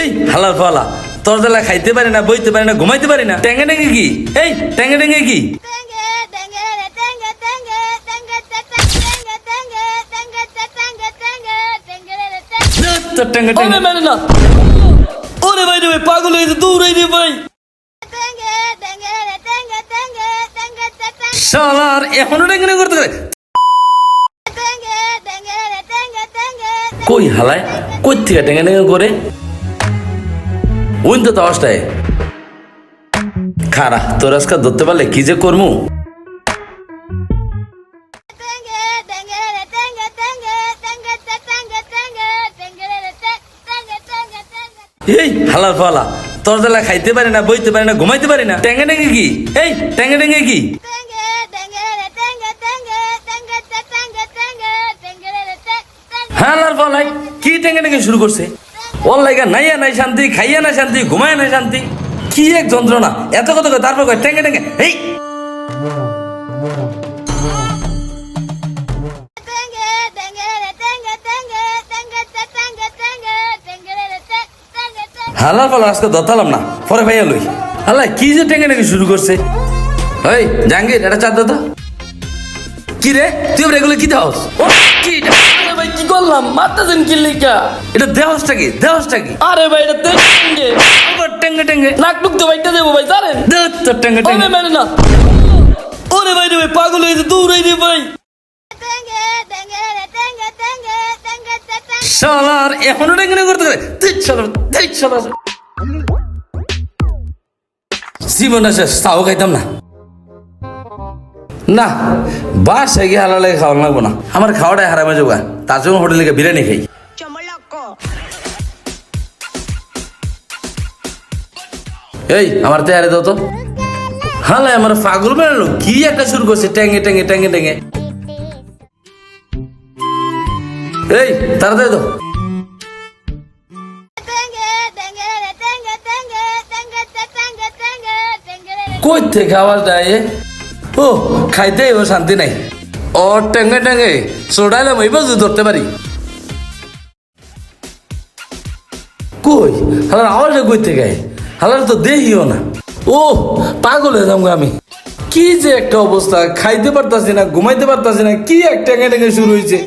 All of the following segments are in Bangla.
এই হালাল ফালা তোর জ্বালা খাইতে পারি না বইতে পারি না ঘুমাইতে পারি না ট্যাঙ্গে ট্যাঙ্গে কি এই ট্যাঙ্গে ট্যাঙ্গে কি ভাই পাগল ভাই করতে পারে কই হালায় কই থেকে টেঙ্গে টেঙ্গে করে উইন তো খারা তোর আজকে ধরতে পারলে কি যে করমু? এই, হালার ফালা তোর জ্বালা খাইতে পারি না, বইতে পারি না, ঘুমাইতে পারি না। ট্যাঙ্গে ট্যাঙ্গে কি? এই ট্যাঙ্গে ট্যাঙ্গে কি? হালার ফালাই কি ট্যাঙ্গে ট্যাঙ্গে শুরু করছে? ওর লাইগা নাইয়া নাই শান্তি খাইয়া না শান্তি ঘুমায় না শান্তি। কি এক যন্ত্রণা? এত কত তারপর টেঙ্গে টেঙ্গে এই হালার পালা আজকে দতালাম না পরে ভাইয়া লই। হালা কি যে টেঙ্গে নাকি শুরু করছে? ওই জাহাঙ্গীর এটা চার দাদা। কি রে? তুই এগুলো কি দাও কি করলাম মারতেছেন কি লিখা এটা দেহসটা কি? দেহসটা কি? আরে ভাই এটা ট্যাঙ্গে নাক টুক তো বাইটা দেবো ভাই জানেন? দেহ ওরে মেরে না। ওরে ভাই রে ভাই পাগল হয়েছে দূর হয়ে রে ভাই. শালার এখনও ট্যাঙ্গে করতে পারে। তুই শালার তুই শালার। জীবন আছে তাও খাইতাম না। না বাসায় গিয়ে হালালে খাওয়া লাগবো না। আমার খাওয়াটাই হারামে যোগা তার হোটেলে বিরিয়ানি খাই। এই, আমার তেয়ারে দাও তো। হালে আমার পাগল বেরোলো কি একটা শুরু করছে? ট্যাঙ্গে ট্যাঙ্গে ট্যাঙ্গে ট্যাঙ্গে এই, তাড়াতাড়ি দাও. কই থেকে আওয়াজ দেয়? ও খাইতে এবার শান্তি নাই। ও টেঙ্গে টেঙ্গে চড়াইলাম এইবার যদি ধরতে পারি কই হালার আওয়াজটা কই থেকে হালার তো দেহিও না। ও পাগল হয়ে যাব আমি। কি যে একটা অবস্থা খাইতে পারতাছি না ঘুমাইতে পারতাছি না কি এক টেঙ্গে টেঙ্গে শুরু হয়েছে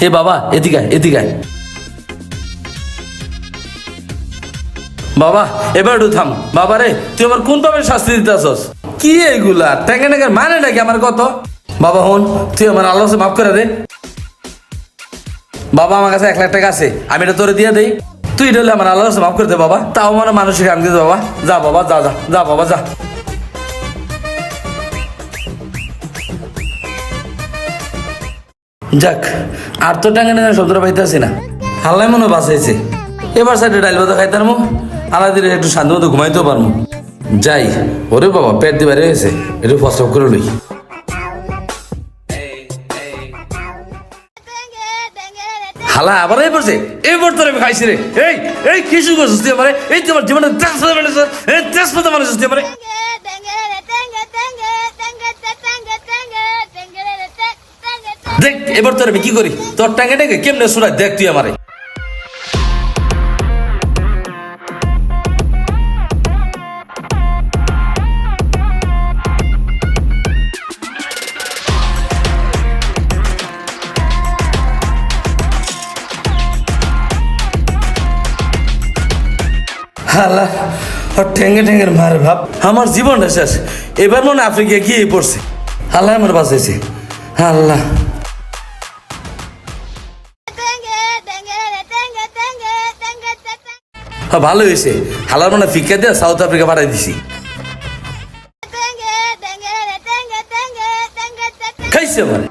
হে বাবা tenga, tenga, বাবা, এবার একটু বাবা রে, তুই আমার কোন পাবে শাস্তি দিতেছস? কি এইগুলা? ট্যাঙ্গে ট্যাঙ্গে মানে নাকি আমার কত? বাবা, হন, তুই আমার আল্লাহ মাফ করে দে। বাবা, আমার কাছে এক লাখ টাকা আছে, আমি এটা তোরে দিয়ে দেই। তুই এটা হলে আমার আল্লাহ মাফ করে দে, বাবা। তাও আমার মানসিক আমি দে, বাবা। যা বাবা, যা যা যা, বাবা, যা। যাক, আর তো টাঙ্গে টাঙ্গে শব্দটা পাইতেছি না। হাল্লাই মনে বাঁচাইছে। এবার সাইডে ডাইল ভাত খাইতার মো আলাদিন একটু শান্তি মতো ঘুমাইতেও পারমু। যাই, ওরে বাবা, পেট বাইরে গেছে। একটু ফসফ করে লই। হালা, আবার এই পড়ছে? এবার তোর আমি খাইছি রে। এই এই কিছু করছিস তুই আমারে? এই তোমার জীবনে তেজ পাতা মানুষ এই তেজ পাতা মানুষ তুই. দেখ, এবার তোর আমি কি করি? তোর টাঙ্গে টাঙ্গে কেমনে শোনায় দেখ তুই আমারে। হালা আর ঠেঙ্গে ঠেঙ্গের মার ভাব আমার জীবনটা শেষ। এবার মনে আফ্রিকা গিয়ে পড়ছে। হালা আমার বাঁচেছে আল্লাহ। ভালো হয়েছে। হালার মানে ফিকা দিয়ে সাউথ আফ্রিকা পাঠাই দিছি। খাইছে মানে।